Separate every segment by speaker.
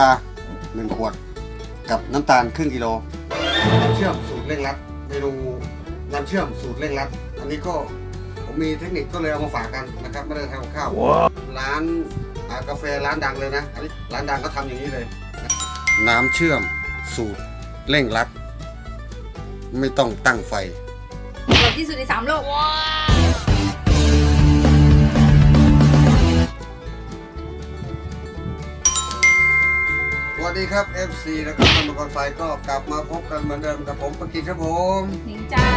Speaker 1: ดาหนึ่งขวด กับน้ำตาลครึ่งกิโลน้ำเชื่อมสูตรเร่งรัดเมนูน้ำเชื่อมสูตรเร่งรัด อันนี้ก็ผมมีเทคนิคก็เลยเอามาฝากกันนะครับไม่ได้ทำกับข้าว ร้านอ่ากาแฟร้านดังเลยนะอันนี้ร้านดังก็ทำอย่างนี้เลย น้ำเชื่อมสูตรเร่งรัด ไม่ต้องตั้งไฟ
Speaker 2: อร่อยที่สุดในสามโลก
Speaker 1: สวัสดีครับ FC แล้วก็ท่านมังกรไฟก็กลับมาพบกันเหมือนเดิมกับผมปกิจครับผม
Speaker 2: หนิงจ้า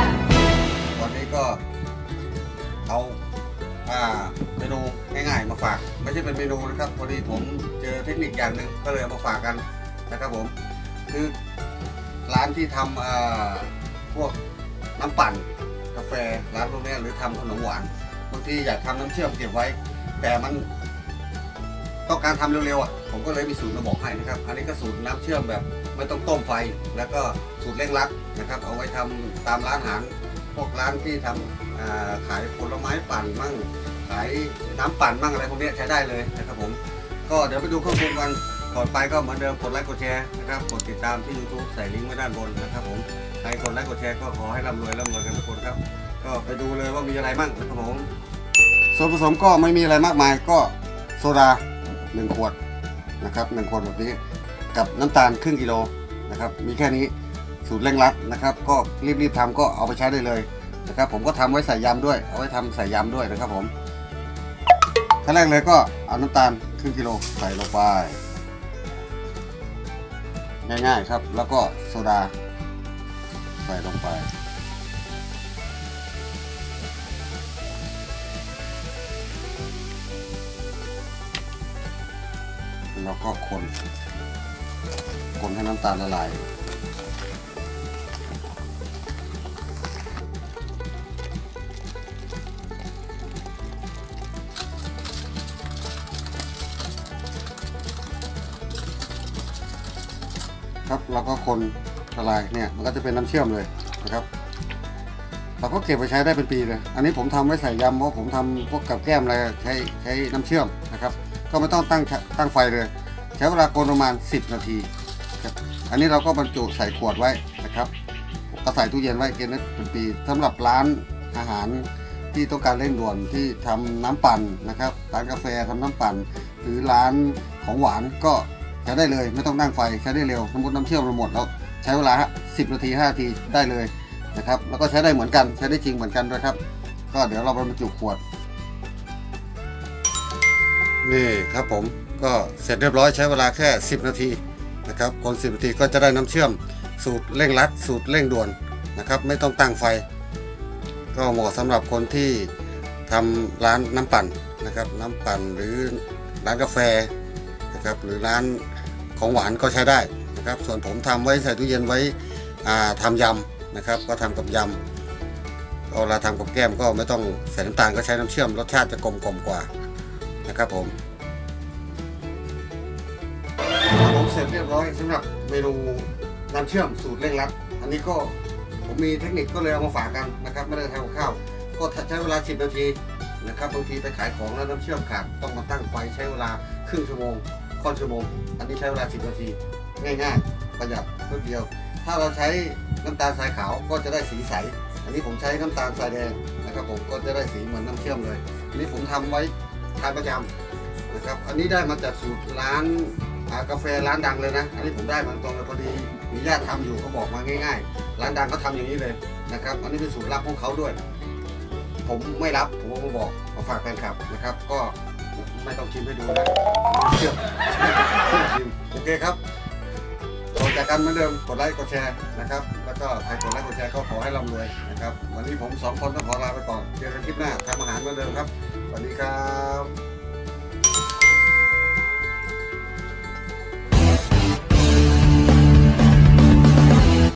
Speaker 1: วันนี้ก็เอาอ่าเมนูง่ายๆมาฝาก ไม่ใช่เป็นเมนูนะครับพอดีผมเจอเทคนิคอย่างหนึ่งก็เลยเอามาฝากกันนะครับผม คือร้านที่ทำอ่าพวกน้ำปั่นกาแฟร้านพวกเนี้ยหรือทำขนมหวานบางทีอยากทำน้ำเชื่อมเก็บไว้ แต่มัน ต้องการทำเร็วๆอะผมก็เลยมีสูตรมาบอกให้นะครับ อันนี้ก็สูตรน้ำเชื่อมแบบไม่ต้องต้มไฟ แล้วก็สูตรเร่งรัดนะครับ เอาไว้ทำตามร้านอาหารพวกร้านที่ทำอ่าขายผลไม้ปั่นมั่งขายน้ำปั่นมั่งอะไรพวกนี้ใช้ได้เลยนะครับผมก็เดี๋ยวไปดูข้อมูลกันก่อนไปก็เหมือนเดิมกดไลค์กดแชร์นะครับกดติดตามที่ YouTube ใส่ลิงก์ไว้ด้านบนนะครับผมใครกดไลค์กดแชร์ก็ขอให้ร่ำรวยร่ำรวยกันทุกคนครับ ก็ไปดูเลยว่ามีอะไรบ้างนะครับผมส่วนผสมก็ไม่มีอะไรมากมายก็โซดา 1 ขวดนะครับ1ขวดแบบนี้กับน้ำตาลครึ่งกิโลนะครับมีแค่นี้สูตรเร่งรัดนะครับ ก็รีบๆทำก็เอาไปใช้ได้เลยนะครับ ผมก็ทำไว้ใส่ยำด้วย เอาไว้ทำใส่ยำด้วยนะครับผมขั้นแรกเลยก็เอาน้ำตาลครึ่งกิโลใส่ลงไปง่ายๆครับ แล้วก็โซดาใส่ลงไป แล้วก็คน คนให้น้ำตาลละลายครับเราก็คนละลายเนี่ยมันก็จะเป็นน้ำเชื่อมเลยนะครับ เราก็เก็บไปใช้ได้เป็นปีเลย อันนี้ผมทำไว้ใส่ยำเพราะผมทำพวกกับแก้มอะไรใช้ใช้น้ำเชื่อมนะครับ ก็ไม่ต้องตั้งตั้งไฟเลย ใช้เวลาคนประมาณ 10 นาทีครับอันนี้เราก็บรรจุใส่ขวดไว้นะครับก็ใส่ตู้เย็นไว้เก็บได้เป็นปีสำหรับร้านอาหารที่ต้องการเร่งด่วนที่ทำน้ำปั่นนะครับร้านกาแฟทำน้ำปั่น หรือร้านของหวานก็ใช้ได้เลย ไม่ต้องนั่งไฟใช้ได้เร็วสมมติน้ำเชื่อมเราหมดแล้วใช้เวลา 10 นาที 5 นาทีได้เลยนะครับแล้วก็ใช้ได้เหมือนกันใช้ได้จริงเหมือนกันด้วยครับ ก็เดี๋ยวเราไปบรรจุขวด นี่ครับผมก็เสร็จเรียบร้อยใช้เวลาแค่ 10 นาทีนะครับคน 10 นาทีก็จะได้น้ำเชื่อมสูตรเร่งรัด สูตรเร่งด่วนนะครับ ไม่ต้องตั้งไฟ ก็เหมาะสำหรับคนที่ทำร้านน้ำปั่นนะครับ น้ำปั่นหรือร้านกาแฟนะครับหรือร้านของหวานก็ใช้ได้นะครับ ส่วนผมทำไว้ใส่ตู้เย็นไว้อ่าทำยำนะครับ ก็ทำกับยำเวลาทำกับแก้มก็ไม่ต้องใส่น้ำตาลก็ใช้น้ำเชื่อมรสชาติจะกลมกลมกว่า นะครับผมผมเสร็จเรียบร้อยสำหรับเมนูน้ำเชื่อมสูตรเร่งรัด อันนี้ก็ผมมีเทคนิคก็เลยเอามาฝากกันนะครับไม่ได้ทำกับข้าว ก็ใช้เวลา 10 นาทีนะครับบางทีไปขายของแล้วน้ำเชื่อมขาดต้องมาตั้งไฟใช้เวลาครึ่งชั่วโมงค่อนชั่วโมง อันนี้ใช้เวลา 10 นาที ง่ายๆ ประหยัดเพิ่มเดียว ถ้าเราใช้น้ำตาลทรายขาวก็จะได้สีใส อันนี้ผมใช้น้ำตาลทรายแดงนะครับผมก็จะได้สีเหมือนน้ำเชื่อมเลยอันนี้ผมทำไว้ ทานประจำนะครับ อันนี้ได้มาจากสูตรร้านกาแฟร้านดังเลยนะ อันนี้ผมได้มาตรงเลยพอดีมีญาติทำอยู่เขาบอกมาง่าย ๆ ร้านดังก็ทำอย่างนี้เลยนะครับ อันนี้เป็นสูตรลับของเขาด้วย ผมไม่รับผมมาบอกมาฝากแฟนคลับนะครับ ก็ไม่ต้องชิมให้ดูนะเชื่อมโอเคครับต่อจากกันเหมือนเดิมกดไลค์กดแชร์นะครับ แล้วก็ใครกดไลค์กดแชร์ก็ขอให้ร่ำรวยนะครับ วันนี้ผมสองคนต้องขอลาไปก่อนเจอกันคลิปหน้าทำอาหารเหมือนเดิมครับสวัสดีครับ